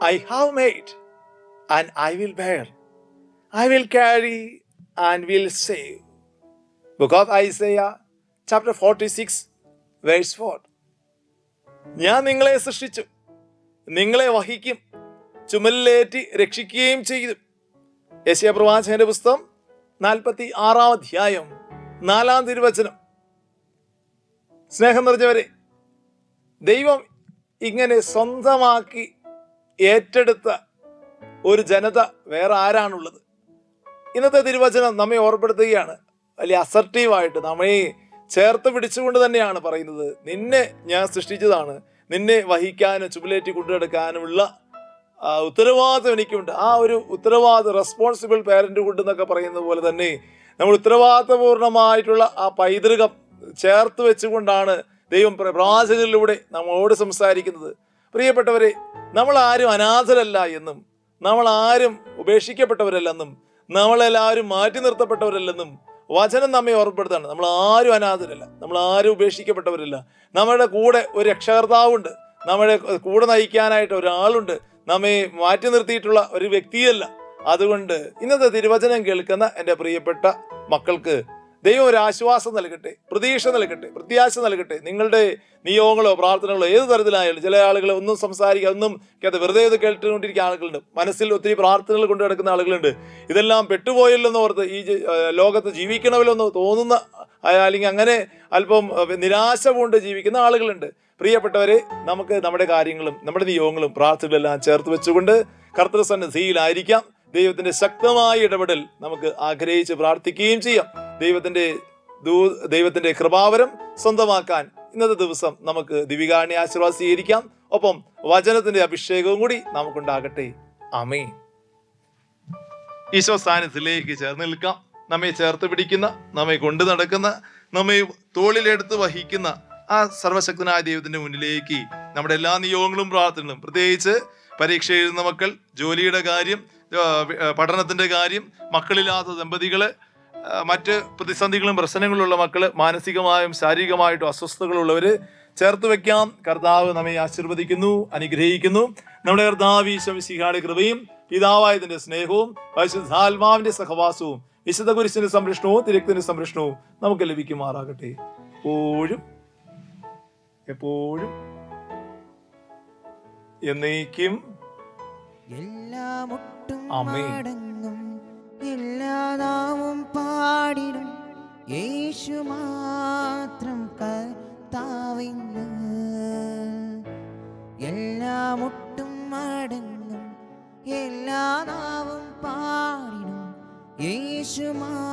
I have made and I will bear. I will carry and will save. Book of Isaiah, chapter 46, verse 4. ഞാൻ നിങ്ങളെ സൃഷ്ടിച്ചു നിങ്ങളെ വഹിക്കും ചുമലിലേറ്റി രക്ഷിക്കുകയും ചെയ്തു യശയ പ്രവാചകന്റെ പുസ്തകം നാൽപ്പത്തി ആറാം അധ്യായം നാലാം തിരുവചനം സ്നേഹം നിറഞ്ഞവരെ ദൈവം ഇങ്ങനെ സ്വന്തമാക്കി ഏറ്റെടുത്ത ഒരു ജനത വേറെ ആരാണുള്ളത്? ഇന്നത്തെ തിരുവചനം നമ്മെ ഓർപ്പെടുത്തുകയാണ് വലിയ അസർട്ടീവായിട്ട് നമ്മെ ചേർത്ത് പിടിച്ചുകൊണ്ട് തന്നെയാണ് പറയുന്നത്. നിന്നെ ഞാൻ സൃഷ്ടിച്ചതാണ്. നിന്നെ വഹിക്കാനും ചുമലേറ്റി കൊണ്ടുനടക്കാനുമുള്ള ഉത്തരവാദിത്വം എനിക്കുണ്ട്. ആ ഒരു ഉത്തരവാദിത്വം റെസ്പോൺസിബിൾ പേരന്റ് കൊണ്ട് എന്നൊക്കെ പറയുന്നത് പോലെ തന്നെ നമ്മൾ ഉത്തരവാദിത്വപൂർണമായിട്ടുള്ള ആ പൈതൃകം ചേർത്ത് വെച്ചുകൊണ്ടാണ് ദൈവം പ്ര- പ്രവാചകരിലൂടെ നമ്മോട് സംസാരിക്കുന്നത്. പ്രിയപ്പെട്ടവരെ നമ്മൾ ആരും അനാഥരല്ല എന്നും നമ്മൾ ആരും ഉപേക്ഷിക്കപ്പെട്ടവരല്ലെന്നും നമ്മളെല്ലാവരും മാറ്റി നിർത്തപ്പെട്ടവരല്ലെന്നും വചനം നമ്മെ ഓർമ്മപ്പെടുത്താണ് നമ്മൾ ആരും അനാഥരല്ല നമ്മൾ ആരും ഉപേക്ഷിക്കപ്പെട്ടവരല്ല. നമ്മുടെ കൂടെ ഒരു രക്ഷകർത്താവുണ്ട് നമ്മുടെ കൂടെ നയിക്കാനായിട്ട് ഒരാളുണ്ട് നമ്മെ മാറ്റി നിർത്തിയിട്ടുള്ള ഒരു വ്യക്തിയല്ല. അതുകൊണ്ട് ഇന്നത്തെ തിരുവചനം കേൾക്കുന്ന എന്റെ പ്രിയപ്പെട്ട മക്കൾക്ക് ദൈവം ഒരു ആശ്വാസം നൽകട്ടെ പ്രതീക്ഷ നൽകട്ടെ പ്രത്യാശ നൽകട്ടെ. നിങ്ങളുടെ നിയോഗങ്ങളോ പ്രാർത്ഥനകളോ ഏത് തരത്തിലായാലും ചില ആളുകൾ ഒന്നും സംസാരിക്കുക ഒന്നും കേട്ട് വെറുതെ ഇത് കേട്ടുകൊണ്ടിരിക്കുന്ന ആളുകളുണ്ട്. മനസ്സിൽ ഒത്തിരി പ്രാർത്ഥനകൾ കൊണ്ടു നടക്കുന്ന ആളുകളുണ്ട്. ഇതെല്ലാം പെട്ടുപോയല്ലെന്ന് ഓർത്ത് ഈ ലോകത്ത് ജീവിക്കണമല്ലോ ജീവിക്കണമല്ലെന്ന് തോന്നുന്ന അല്ലെങ്കിൽ അങ്ങനെ അല്പം നിരാശ കൊണ്ട് ജീവിക്കുന്ന ആളുകളുണ്ട്. പ്രിയപ്പെട്ടവരെ നമുക്ക് നമ്മുടെ കാര്യങ്ങളും നമ്മുടെ നിയോഗങ്ങളും പ്രാർത്ഥനകളെല്ലാം ചേർത്ത് വെച്ചുകൊണ്ട് കർത്തൃസന്നിധിയിലായിരിക്കാം. ദൈവത്തിന്റെ ശക്തമായ ഇടപെടൽ നമുക്ക് ആഗ്രഹിച്ച് പ്രാർത്ഥിക്കുകയും ചെയ്യാം. ദൈവത്തിന്റെ ദൂ ദൈവത്തിന്റെ കൃപാവരം സ്വന്തമാക്കാൻ ഇന്നത്തെ ദിവസം നമുക്ക് ദിവികാണി ആശീർവാദം സ്വീകരിക്കാം ഒപ്പം വചനത്തിന്റെ അഭിഷേകവും കൂടി നമുക്കുണ്ടാകട്ടെ. അമേ ഈശോ സ്ഥാനത്തിലേക്ക് ചേർന്ന് നിൽക്കാം. നമ്മെ ചേർത്ത് പിടിക്കുന്ന നമ്മെ കൊണ്ടു നടക്കുന്ന നമ്മെ തോളിലെടുത്ത് വഹിക്കുന്ന ആ സർവശക്തനായ ദൈവത്തിന്റെ മുന്നിലേക്ക് നമ്മുടെ എല്ലാ നിയോഗങ്ങളും പ്രാർത്ഥനകളും പ്രത്യേകിച്ച് പരീക്ഷ എഴുതുന്ന മക്കൾ ജോലിയുടെ കാര്യം ആ, കാര്യം മക്കളില്ലാത്ത ദമ്പതികൾ മറ്റ് പ്രതിസന്ധികളും പ്രശ്നങ്ങളുള്ള മക്കൾ മാനസികമായും ശാരീരികമായിട്ടും അസ്വസ്ഥതകളുള്ളവർ ചേർത്ത് വെക്കാം. കർത്താവ് നമ്മെ ആശീർവദിക്കുന്നു അനുഗ്രഹിക്കുന്നു. നമ്മുടെ കർത്താവ് ഈശ്വസിഹാട് കൃപയും പിതാവായതിന്റെ സ്നേഹവും പരിശുദ്ധാത്മാവിന്റെ സഹവാസവും വിശുദ്ധ കുരിശിന്റെ സംരക്ഷണവും തിരക്കിന്റെ സംരക്ഷണവും നമുക്ക് ലഭിക്കുമാറാകട്ടെ. എപ്പോഴും എപ്പോഴും എന്നേക്കും. എല്ലാം മടങ്ങും എല്ലാ നാവും പാടിടും. യേശു മാത്രം കർത്താവിന്ന്. എല്ലാം ഒട്ടും അടങ്ങും എല്ലാ നാവും പാടിടും. യേശു മാത്രം